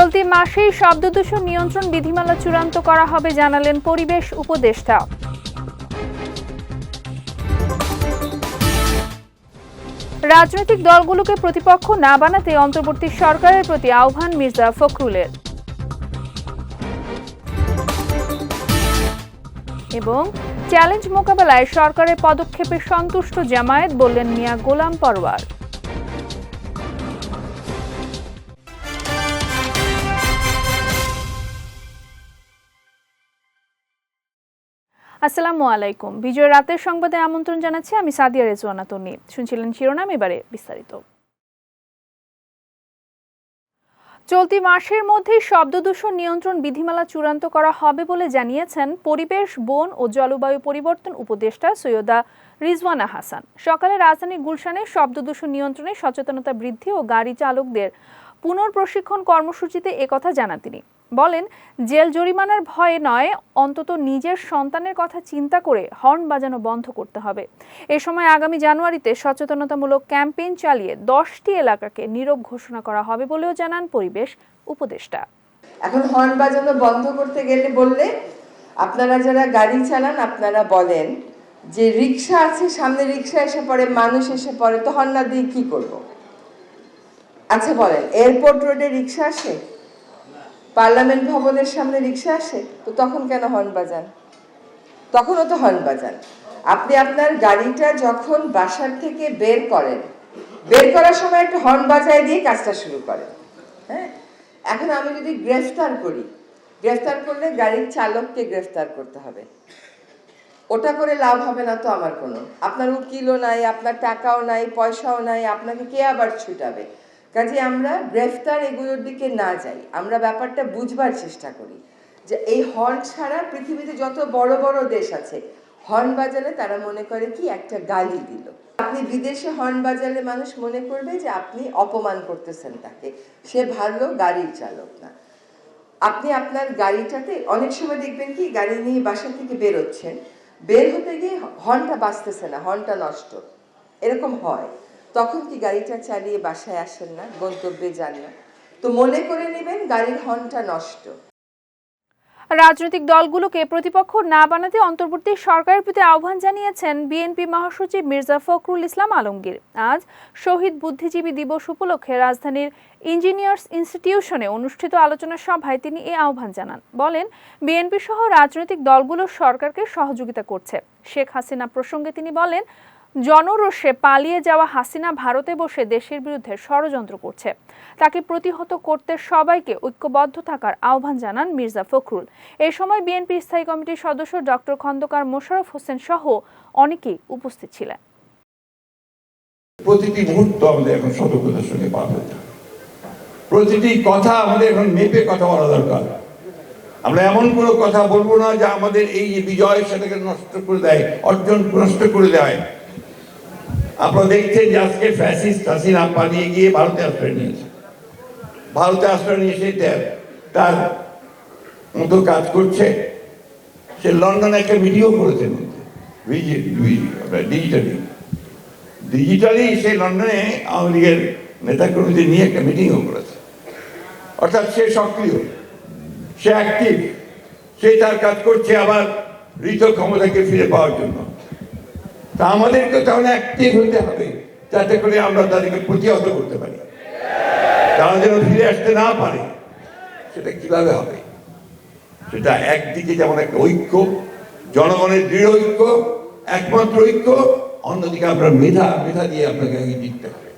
চলতি মাসেই শব্দদূষণ নিয়ন্ত্রণ বিধিমালা চূড়ান্ত করা হবে, জানালেন পরিবেশ উপদেষ্টা। রাজনৈতিক দলগুলোকে প্রতিপক্ষ না বানাতে অন্তর্বর্তী সরকারের প্রতি আহ্বান মির্জা ফখরুলের। এবং চ্যালেঞ্জ মোকাবেলায় সরকারের পদক্ষেপে সন্তুষ্ট জামায়াত, বললেন মিয়া গোলাম পরওয়ার। আসসালামু আলাইকুম। বিজয় রাতের সংবাদে আমন্ত্রণ জানাচ্ছি আমি সাদিয়া রেজওয়ানা তন্নি। শুনছিলেন শিরোনাম, এবারে বিস্তারিত। চলতি মাসের মধ্যেই শব্দদূষণ নিয়ন্ত্রণ বিধিমালা চূড়ান্ত করা হবে বলে জানিয়েছেন পরিবেশ, বন ও জলবায়ু পরিবর্তন উপদেষ্টা সৈয়দা রিজওয়ানা হাসান। সকালে রাজধানীর গুলশানে শব্দদূষণ নিয়ন্ত্রণে সচেতনতা বৃদ্ধি ও গাড়ি চালকদের পুনর্প্রশিক্ষণ কর্মসূচিতে একথা জানান তিনি। বলেন, জেল জরিমানার ভয়ে নয়, অন্তত নিজের সন্তানের কথা চিন্তা করে হর্ন বাজানো বন্ধ করতে হবে। এ সময় আগামী জানুয়ারিতে সচেতনতামূলক ক্যাম্পেইন চালিয়ে দশটি এলাকাকে নীরব ঘোষণা করা হবে বলেও জানান পরিবেশ উপদেষ্টা। এখন হর্ন বাজানো বন্ধ করতে গেলে বললে, আপনারা যারা গাড়ি চালান আপনারা বলেন যে রিক্সা আছে, সামনে রিক্সা এসে পড়ে, মানুষ এসে পড়ে, তো হর্ন না দিয়ে কি করব? আচ্ছা বলেন, এয়ারপোর্ট রোডে রিক্সা আসে? পার্লামেন্ট ভবনের সামনে রিক্সা আসে, তো তখন কেন হর্ন বাজান তখনও তো হর্ন বাজান আপনি আপনার গাড়িটা যখন বাসার থেকে বের করেন, বের করার সময় একটু হর্ন বাজায় দিয়ে কাজটা শুরু করেন হ্যাঁ? এখন আমি যদি গ্রেফতার করি, গ্রেফতার করলে গাড়ির চালককে গ্রেফতার করতে হবে। ওটা করে লাভ হবে না তো আমার কোনো। আপনার উকিলও নাই, আপনার টাকাও নাই, পয়সাও নাই, আপনাকে কে আবার ছুটাবে? কাজে আমরা গ্রেফতার এগুলোর দিকে না যাই, আমরা ব্যাপারটা বুঝবার চেষ্টা করি যে এই হর্ন ছাড়া পৃথিবীতে যত বড় বড় দেশ আছে, হর্ন বাজালে তারা মনে করে কি একটা গালি দিল। আপনি বিদেশে হর্ন বাজালে মানুষ মনে করবে যে আপনি অপমান করতেছেন তাকে, সে ভালো গাড়ির চালক না। আপনি আপনার গাড়িটাতে, অনেক সময় দেখবেন কি গাড়ি নিয়ে বাসা থেকে বেরোচ্ছেন, বের হতে গিয়ে হর্নটা বাঁচতেছে না, হর্নটা নষ্ট, এরকম হয়। তখন কি গাড়িটা চালিয়ে বাসায় আসেন না? গন্তব্যে যান না। তো মনে করে নেবেন গাড়ির হর্নটা নষ্ট। রাজনৈতিক দলগুলোকে প্রতিপক্ষ না বানাতে অন্তর্বর্তী সরকারের প্রতি আহ্বান জানিয়েছেন বিএনপি মহাসচিব মির্জা ফখরুল ইসলাম আলমগীর। আজ শহীদ বুদ্ধিজীবী দিবস উপলক্ষে রাজধানীর ইঞ্জিনিয়ার্স ইনস্টিটিউশনে অনুষ্ঠিত আলোচনা সভায় তিনি এই আহ্বান জানান। বলেন, বিএনপি সহ রাজনৈতিক দলগুলো সরকারকে সহযোগিতা করছে। শেখ হাসিনা প্রসঙ্গে তিনি বলেন জনরোষে পালিয়ে যাওয়া হাসিনা ভারতে বসে দেশের বিরুদ্ধে ষড়যন্ত্র করছে। তাকে প্রতিহত করতে সবাইকে ঐক্যবদ্ধ থাকার আহ্বান জানান মির্জা ফখরুল। এ সময় বিএনপি স্থায়ী কমিটির সদস্য ডক্টর খন্দকার মোশাররফ হোসেন সহ অনেকেই উপস্থিত ছিলেন। প্রতিটি মুহূর্ত আমাদের এখন সতর্কতার সঙ্গে প্রতিটি কথা আমাদের এখন মেপে কথা বলা দরকার। আমরা এমন কোনো কথা বলব না যা আমাদের এই বিজয় সেটাকে নষ্ট করে দেয়, অর্জন নষ্ট করে দেয়। আপনারা দেখছেন যে আজকে ফ্যাসিস্ট হাসিনা পালিয়ে গিয়ে ভারতে আশ্রয় নিয়েছে। ভারতে আশ্রয় নিয়ে সে তার- তার মতো কাজ করছে। সে লন্ডনে একটা ভিডিও করেছে ডিজিটালি ডিজিটালি সে লন্ডনে আওয়ামী লীগের নেতাকর্মীদের নিয়ে একটা মিটিংও করেছে। অর্থাৎ সে সক্রিয়, সে অ্যাক্টিভ সে তার কাজ করছে আবার ঋত ক্ষমতাকে ফিরে পাওয়ার জন্য। তা আমাদেরকে তাহলে অ্যাক্টিভ হতে হবে, যাতে করে আমরা তাদেরকে প্রতিহত করতে পারি। তারা যেন ফিরে আসতে না পারে, সেটা কীভাবে হবে? সেটা একদিকে যেমন একটা ঐক্য, জনগণের দৃঢ় ঐক্য, একমাত্র ঐক্য, অন্যদিকে আপনার মেধা মেধা দিয়ে আপনাকে জিততে হবে।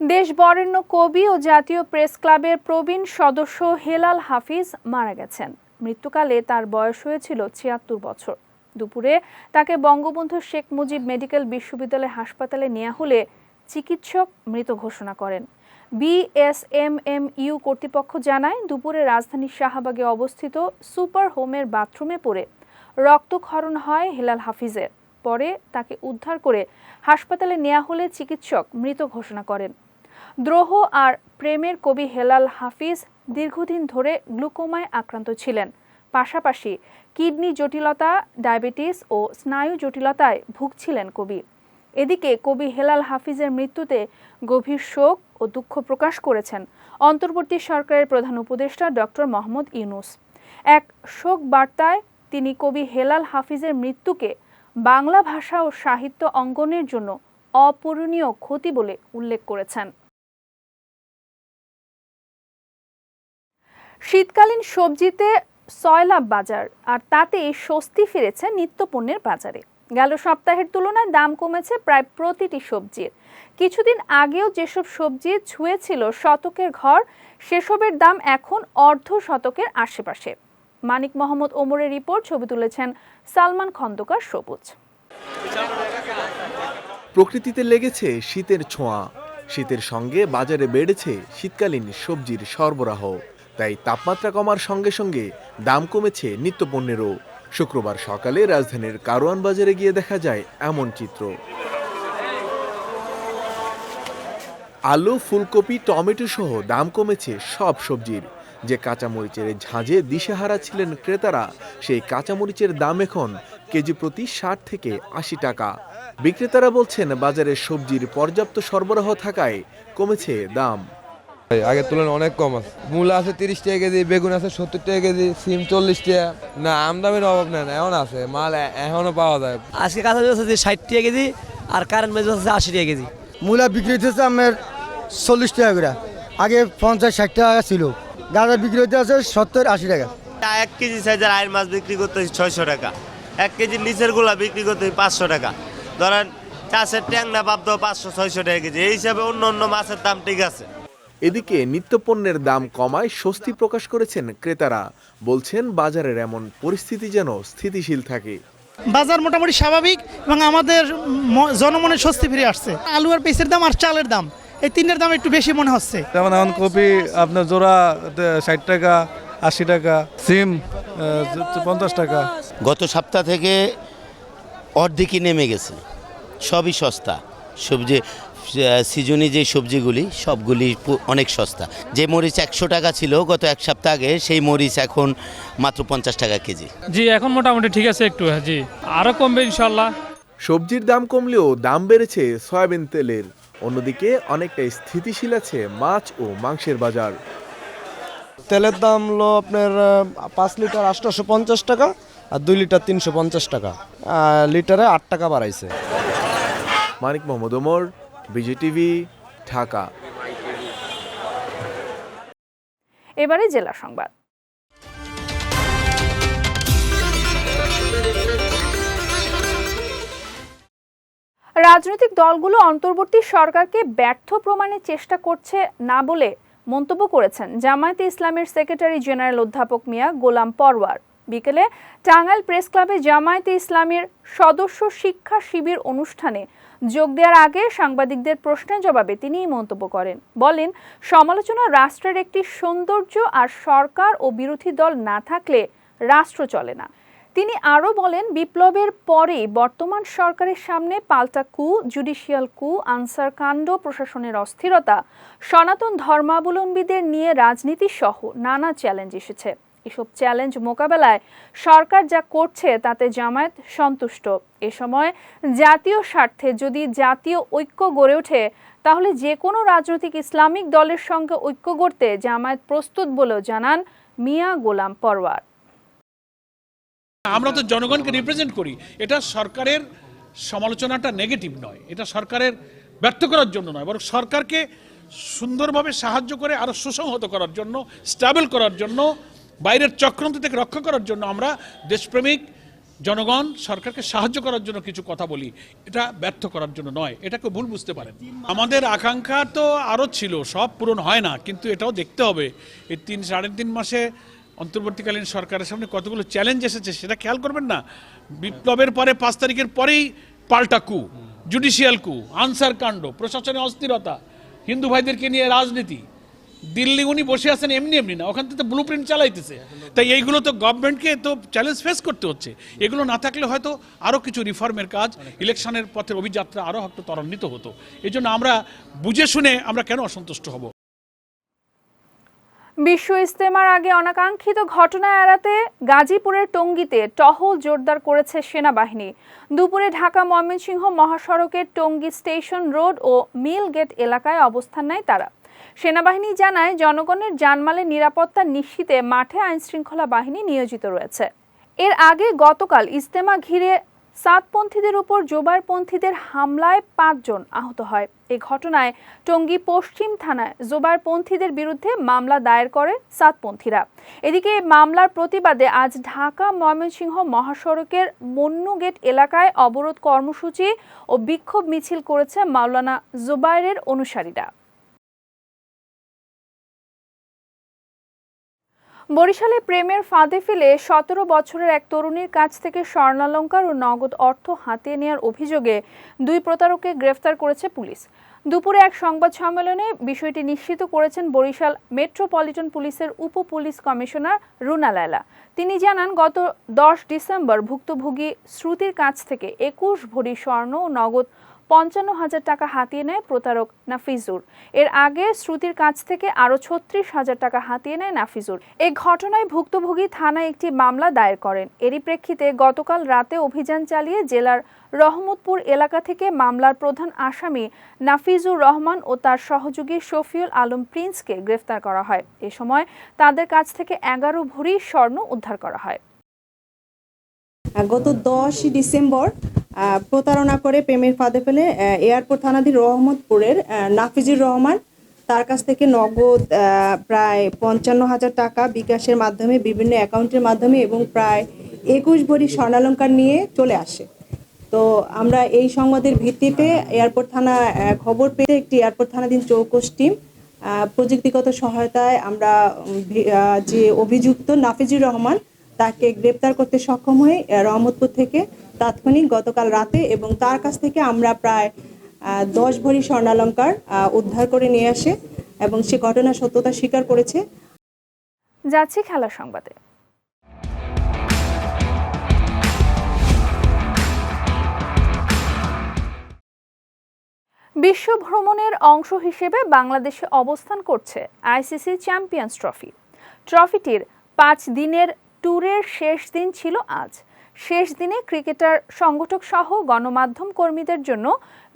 দেশ বরেণ্য কবি ও জাতীয় প্রেস ক্লাবের প্রবীণ সদস্য হেলাল হাফিজ মারা গেছেন। মৃত্যুকালে তার বয়স হয়েছিল ছিয়াত্তর বছর। দুপুরে তাকে বঙ্গবন্ধু শেখ মুজিব মেডিকেল বিশ্ববিদ্যালয় হাসপাতালে নেওয়া হলে চিকিৎসক মৃত ঘোষণা করেন। বিএসএমএমইউ কর্তৃপক্ষ জানায়, দুপুরে রাজধানীর শাহবাগে অবস্থিত সুপার হোমের বাথরুমে পড়ে রক্তক্ষরণ হয় হেলাল হাফিজের। পরে তাকে উদ্ধার করে হাসপাতালে নেওয়া হলে চিকিৎসক মৃত ঘোষণা করেন। দ্রোহ আর প্রেমের কবি হেলাল হাফিজ দীর্ঘদিন ধরে গ্লুকোমায় আক্রান্ত ছিলেন। পাশাপাশি কিডনি জটিলতা, ডায়াবেটিস ও স্নায়ু জটিলতায় ভুগছিলেন কবি। এদিকে কবি হেলাল হাফিজের মৃত্যুতে গভীর শোক ও দুঃখ প্রকাশ করেছেন অন্তর্বর্তী সরকারের প্রধান উপদেষ্টা ডক্টর মোহাম্মদ ইউনুস। এক শোক বার্তায় তিনি কবি হেলাল হাফিজের মৃত্যুকে বাংলা ভাষা ও সাহিত্য অঙ্গনের জন্য অপূরণীয় ক্ষতি বলে উল্লেখ করেছেন। শীতকালীন সবজিতে সয়লাভ বাজার, আর তাতে স্বস্তি ফিরেছে নিত্যপণ্যের বাজারে। গেল সপ্তাহের তুলনায় দাম কমেছে প্রায় প্রতিটি সবজির। কিছুদিন আগেও যেসব সবজি ছুঁয়েছিল শতকের ঘর, সেসবের দাম এখন অর্ধ শতকের আশেপাশে। মানিক মোহাম্মদ ওমরের রিপোর্ট, ছবি তুলেছেন সালমান খন্দকার সবুজ। প্রকৃতিতে লেগেছে শীতের ছোঁয়া। শীতের সঙ্গে বাজারে বেড়েছে শীতকালীন সবজির সরবরাহ। তাই তাপমাত্রা কমার সঙ্গে সঙ্গে দাম কমেছে নিত্যপণ্যেরও। শুক্রবার সকালে রাজধানীর কারওয়ান বাজারে গিয়ে দেখা যায় এমন চিত্র। আলু, ফুলকপি, টমেটো সহ দাম কমেছে সব সবজির। যে কাঁচামরিচের ঝাঁঝে দিশেহারা ছিলেন ক্রেতারা, সেই কাঁচামরিচের দাম এখন কেজি প্রতি ষাট থেকে আশি টাকা। বিক্রেতারা বলছেন, বাজারে সবজির পর্যাপ্ত সরবরাহ থাকায় কমেছে দাম। আগের তুলনায় অনেক কম আছে। মূলা আছে তিরিশ টাকা কেজি বেগুন আছে সত্তর টাকা কেজি সিম চল্লিশ টাকা। না আমদামির অভাব নেই না এখন আছে মাল এখনও পাওয়া যায়। আজকে কাঁচা আছে ষাট টাকা কেজি আর কারেন্ট মাছ আছে আশি টাকা কেজি। মূলা বিক্রি হচ্ছে আমার চল্লিশ টাকা করে। আগে পঞ্চাশ ষাট টাকা ছিল। গাঁদা বিক্রি হতে আছে সত্তর আশি টাকা। এক কেজি সাইজের আয়ের মাছ বিক্রি করতে ছয়শো টাকা। এক কেজি নিচেরগুলা বিক্রি করতে পাঁচশো টাকা। ধরেন চাষের ট্যাংনা পাবতো পাঁচশো ছয়শো টাকা কেজি। এই হিসাবে অন্য অন্য মাছের দাম ঠিক আছে। এদিকে নিত্যপণ্যের দাম কমায় স্বস্তি প্রকাশ করেছেন ক্রেতারা। বলছেন বাজারের এমন পরিস্থিতি যেন স্থিতিশীল থাকে। বাজার মোটামুটি স্বাভাবিক এবং আমাদের জনমনে স্বস্তি ফিরে আসছে। আলু আর পেঁচের দাম আর চালের দাম এই তিনটার দাম একটু বেশি মনে হচ্ছে। যেমন এখন কপি আপনার জোড়া ষাট টাকা আশি টাকা সিম পঞ্চাশ টাকা। গত সপ্তাহ থেকে অর্ধেকই নেমে গেছে। সবই সস্তা। সবজি সিজনি যে সবজিগুলি সবগুলি অনেক সস্তা। যে মরিচ একশো টাকা ছিল গত এক সপ্তাহ আগে সেই মরিচ এখন মাত্র পঞ্চাশ টাকা কেজি। জি এখন মোটামুটি ঠিক আছে একটু জি। আরও কমবে ইনশাল্লাহ সবজির দাম কমলেও দাম বেড়েছে সয়াবিন তেলের। অন্যদিকে অনেকটা স্থিতিশীল আছে মাছ ও মাংসের বাজার। তেলের দাম হলো আপনার পাঁচ লিটার আটশোশো পঞ্চাশ টাকা আর দুই লিটার তিনশো পঞ্চাশ টাকা। লিটারে আট টাকা বাড়াইছে। মানিক মোহাম্মদ ওমর বিজিটিভি ঢাকা। এবারে জেলা সংবাদ। রাজনৈতিক দলগুলো অন্তর্বর্তী সরকারকে ব্যর্থ প্রমাণের চেষ্টা করছে না বলে মন্তব্য করেছেন জামায়াতে ইসলামের সেক্রেটারি জেনারেল অধ্যাপক মিয়া গোলাম পরওয়ার। বিকেলে টাঙ্গাইল প্রেস ক্লাবে জামায়াতে ইসলামের সদস্য শিক্ষা শিবির অনুষ্ঠানে যোগ দেওয়ার আগে সাংবাদিকদের প্রশ্নের জবাবে তিনি এই মন্তব্য করেন। বলেন, সমালোচনা রাষ্ট্রের একটি সৌন্দর্য আর সরকার ও বিরোধী দল না থাকলে রাষ্ট্র চলে না। তিনি আরও বলেন, বিপ্লবের পরে বর্তমান সরকারের সামনে পাল্টা কু, জুডিশিয়াল কু, আনসার কাণ্ড, প্রশাসনের অস্থিরতা, সনাতন ধর্মাবলম্বীদের নিয়ে রাজনীতি সহ নানা চ্যালেঞ্জ এসেছে। এসব চ্যালেঞ্জ মোকাবেলায় সরকার যা করছে তাতে জামায়াত সন্তুষ্ট। এ সময় জাতীয় স্বার্থে যদি জাতীয় ঐক্য গড়ে ওঠে, তাহলে যে কোনো রাজনৈতিক ইসলামিক দলের সঙ্গে ঐক্য গড়তে জামায়াত প্রস্তুত বলেও জানান মিয়া গোলাম পরওয়ার। আমরা তো জনগণকে রিপ্রেজেন্ট করি। এটা সরকারের সমালোচনাটা নেগেটিভ নয়। এটা সরকারের ব্যর্থ করার জন্য নয়। বরং সরকারকে সুন্দরভাবে সাহায্য করে, আরও সুসংহত করার জন্য স্টেবল করার জন্য বাইরের চক্রান্ত থেকে রক্ষা করার জন্য আমরা দেশপ্রেমিক জনগণ, সরকারকে সাহায্য করার জন্য কিছু কথা বলি। এটা ব্যর্থ করার জন্য নয়। এটাকে ভুল বুঝতে পারেন। আমাদের আকাঙ্ক্ষা তো আরও ছিল, সব পূরণ হয় না, কিন্তু এটাও দেখতে হবে। এই তিন, সাড়ে তিন মাসে অন্তর্বর্তীকালীন সরকারের সামনে কতগুলো চ্যালেঞ্জ এসেছে সেটা খেয়াল করবেন না। বিপ্লবের পরে পাঁচ তারিখের পরেই পাল্টা কু জুডিশিয়াল কু, আনসার কাণ্ড প্রশাসনের অস্থিরতা, হিন্দু ভাইদেরকে নিয়ে রাজনীতি। দিল্লি উনি বসে আছেন এমনি এমনি না, ওখান থেকে ব্লু প্রিন্ট চালাইতেছে। তাই এইগুলো তো গভর্নমেন্টকে তো চ্যালেঞ্জ ফেস করতে হচ্ছে। এগুলো না থাকলে হয়তো আরও কিছু রিফর্মের কাজ ইলেকশনের পথের অভিযাত্রা আরও হয়তো ত্বরান্বিত হতো। এই জন্য আমরা বুঝে শুনে আমরা কেন অসন্তুষ্ট হব? বিশ্ব ইস্তেমার আগে অনাকাঙ্ক্ষিত ঘটনা এড়াতে গাজীপুরের টঙ্গীতে টহল জোরদার করেছে সেনাবাহিনী। দুপুরে ঢাকা ময়মনসিংহ মহাসড়কের টঙ্গী স্টেশন রোড ও মিল গেট এলাকায় অবস্থান নেয় তারা। সেনাবাহিনী জানায় জনগণের জানমালের নিরাপত্তা নিশ্চিতে মাঠে আইনশৃঙ্খলা বাহিনী নিয়োজিত রয়েছে। এর আগে গতকাল ইস্তেমা ঘিরে সাতপন্থীদের উপর জোবারপন্থীদের হামলায় পাঁচজন আহত হয়। এ ঘটনায় টঙ্গী পশ্চিম থানায় জোবারপন্থীদের বিরুদ্ধে মামলা দায়ের করে সাতপন্থীরা। এদিকে মামলার প্রতিবাদে আজ ঢাকা, ময়মনসিংহ মহাসড়কের মন্নু গেট এলাকায় অবরোধ কর্মসূচি ও বিক্ষোভ মিছিল করেছে মাওলানা জুবাইরের অনুসারীরা। বরিশালে প্রেমের ফাঁদে ফেলে সতেরো বছরের এক তরুণীর কাছ থেকে স্বর্ণালঙ্কার ও নগদ অর্থ হাতিয়ে নেওয়ার অভিযোগে দুই প্রতারককে গ্রেফতার করেছে পুলিশ। দুপুরে এক সংবাদ সম্মেলনে বিষয়টি নিশ্চিত করেছেন বরিশাল মেট্রোপলিটন পুলিশের উপ পুলিশ কমিশনার রুনা লায়লা। তিনি জানান, গত দশ ডিসেম্বর ভুক্তভোগী শ্রুতির কাছ থেকে একুশ ভরি স্বর্ণ ও নগদ পঞ্চান্ন হাজার টাকা হাতিয়ে নেয় প্রতারক নাফিজুর। এর আগে শ্রুতির কাছ থেকে আরও ছত্রিশ হাজার টাকা হাতিয়ে নেয় নাফিজুর। এই ঘটনায় ভুক্তভোগী থানায় একটি মামলা দায়ের করেন। এরই প্রেক্ষিতে গতকাল রাতে অভিযান চালিয়ে জেলার রহমতপুর এলাকা থেকে মামলার প্রধান আসামি নাফিজুর রহমান ও তার সহযোগী শফিউল আলম প্রিন্সকে গ্রেফতার করা হয়। এ সময় তাদের কাছ থেকে এগারো ভরি স্বর্ণ উদ্ধার করা হয়। গত দশই ডিসেম্বর প্রতারণা করে প্রেমের ফাঁদে ফেলে এয়ারপোর্ট থানাধীন রহমতপুরের নাফিজুর রহমান। তার কাছ থেকে নগদ প্রায় পঞ্চান্ন হাজার টাকা বিকাশের মাধ্যমে, বিভিন্ন অ্যাকাউন্টের মাধ্যমে এবং প্রায় একুশ ভরি স্বর্ণালঙ্কার নিয়ে চলে আসে। তো আমরা এই সংবাদের ভিত্তিতে এয়ারপোর্ট থানা খবর পেয়ে একটি এয়ারপোর্ট থানাধীন চৌকস টিম প্রযুক্তিগত সহায়তায় আমরা যে অভিযুক্ত নাফিজুর রহমান তাকে গ্রেপ্তার করতে সক্ষম হয়ে রহমতপুর থেকে তাৎক্ষণিক গতকাল রাতে এবং তার কাছ থেকে আমরা প্রায় দশ ভরি স্বর্ণালঙ্কার উদ্ধার করে নিয়ে আসে এবং সে ঘটনার সত্যতা স্বীকার করেছে। যাচ্ছি খেলা সংবাদে। বিশ্ব ভ্রমণের অংশ হিসেবে বাংলাদেশে অবস্থান করছে আইসিসি চ্যাম্পিয়ন্স ট্রফি। ট্রফিটির পাঁচ দিনের ট্যুরের শেষ দিন ছিল আজ। শেষ দিনে ক্রিকেটার, সংগঠক সহ গণমাধ্যম কর্মীদের জন্য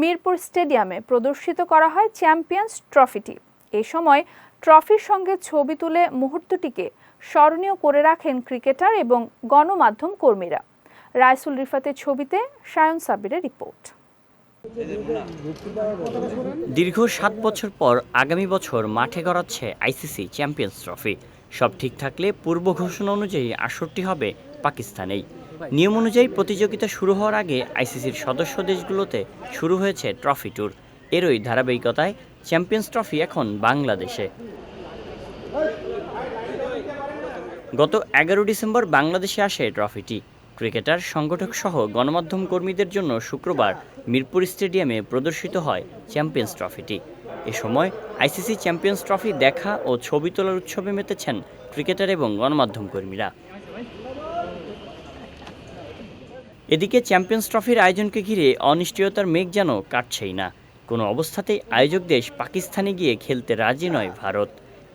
মিরপুর স্টেডিয়ামে প্রদর্শিত করা হয় চ্যাম্পিয়ন্স ট্রফিটি। এ সময় ট্রফির সঙ্গে ছবি তুলে মুহূর্তটিকে স্মরণীয় করে রাখেন ক্রিকেটার এবং গণমাধ্যম কর্মীরা। রাইসুল রিফাতের ছবিতে সায়ন সাবিরের রিপোর্ট। দীর্ঘ সাত বছর পর আগামী বছর মাঠে গড়াচ্ছে আইসিসি চ্যাম্পিয়ন্স ট্রফি। সব ঠিক থাকলে পূর্ব ঘোষণা অনুযায়ী আসরটি হবে পাকিস্তানেই। নিয়ম অনুযায়ী প্রতিযোগিতা শুরু হওয়ার আগে আইসিসির সদস্য দেশগুলোতে শুরু হয়েছে ট্রফি ট্যুর। এরই ধারাবাহিকতায় চ্যাম্পিয়ন্স ট্রফি এখন বাংলাদেশে। গত এগারো ডিসেম্বর বাংলাদেশে আসে ট্রফিটি। ক্রিকেটার সংগঠক সহ গণমাধ্যম কর্মীদের জন্য শুক্রবার মিরপুর স্টেডিয়ামে প্রদর্শিত হয় চ্যাম্পিয়ন্স ট্রফিটি। এ সময় আইসিসি চ্যাম্পিয়ন্স ট্রফি দেখা ও ছবি তোলার উৎসবে মেতেছেন ক্রিকেটার এবং গণমাধ্যম কর্মীরা। এদিকে চ্যাম্পিয়ন্স ট্রফির আয়োজনকে ঘিরে অনিশ্চয়তার মেঘ যেন কাটছেই না। কোনো অবস্থাতেই আয়োজক দেশ পাকিস্তানে গিয়ে খেলতে রাজি নয় ভারত।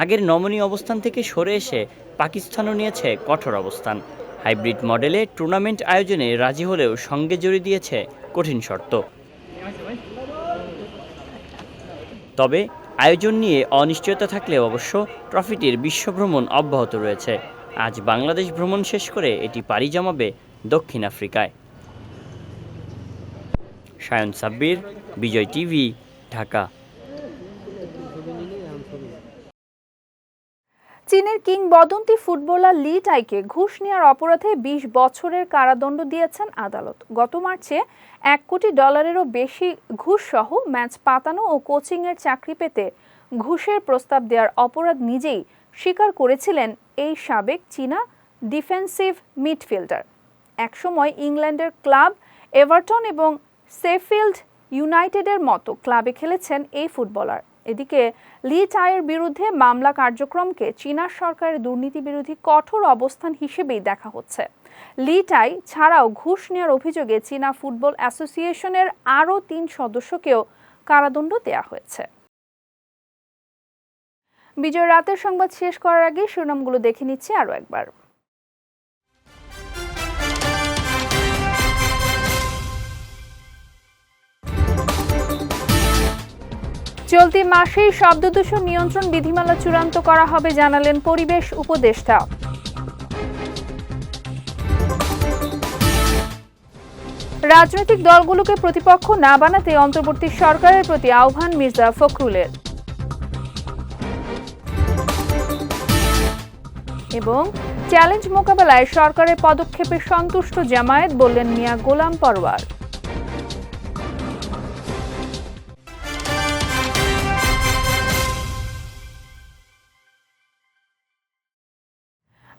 আগের নমনীয় অবস্থান থেকে সরে এসে পাকিস্তানও নিয়েছে কঠোর অবস্থান। হাইব্রিড মডেলে টুর্নামেন্ট আয়োজনে রাজি হলেও সঙ্গে জড়িয়ে দিয়েছে কঠিন শর্ত। তবে আয়োজন নিয়ে অনিশ্চয়তা থাকলেও অবশ্য ট্রফিটির বিশ্বভ্রমণ অব্যাহত রয়েছে। আজ বাংলাদেশ ভ্রমণ শেষ করে এটি পাড়ি জমাবে দক্ষিণ আফ্রিকায়। সায়ন সাব্বির, বিজয় টিভি, ঢাকা। চীনের কিংবদন্তি ফুটবলার লি টাইকে ঘুষ নেওয়ার অপরাধে বিশ বছরের কারাদণ্ড দিয়েছেন আদালত। গত মার্চে এক কোটি ডলারেরও বেশি ঘুষ সহ ম্যাচ পাতানো ও কোচিংয়ের চাকরি পেতে ঘুষের প্রস্তাব দেওয়ার অপরাধ নিজেই স্বীকার করেছিলেন এই সাবেক চীনা ডিফেন্সিভ মিডফিল্ডার। একসময় ইংল্যান্ডের ক্লাব এভারটন এবং সেফিল্ড ইউনাইটেডের মতো ক্লাবে খেলেছেন এই ফুটবলার। এদিকে, লি টাইয়ের বিরুদ্ধে মামলা কার্যক্রমকে চীনা সরকারের দুর্নীতি বিরোধী কঠোর অবস্থান হিসেবেই দেখা হচ্ছে। লি টাই ছাড়াও ঘুষ নেওয়ার অভিযোগে চীনা ফুটবল অ্যাসোসিয়েশনের আরও তিন সদস্যকেও কারাদণ্ড দেওয়া হয়েছে। বিজয় রাতের সংবাদ শেষ করার আগে শিরোনামগুলো দেখে নিচ্ছি আরও একবার। চলতি মাসেই শব্দদূষণ নিয়ন্ত্রণ বিধিমালা চূড়ান্ত করা হবে, জানালেন পরিবেশ উপদেষ্টা। রাজনৈতিক দলগুলোকে প্রতিপক্ষ না বানাতে অন্তর্বর্তী সরকারের প্রতি আহ্বান মির্জা ফখরুলের। এবং চ্যালেঞ্জ মোকাবেলায় সরকারের পদক্ষেপে সন্তুষ্ট জামায়াত, বললেন মিয়া গোলাম পরওয়ার।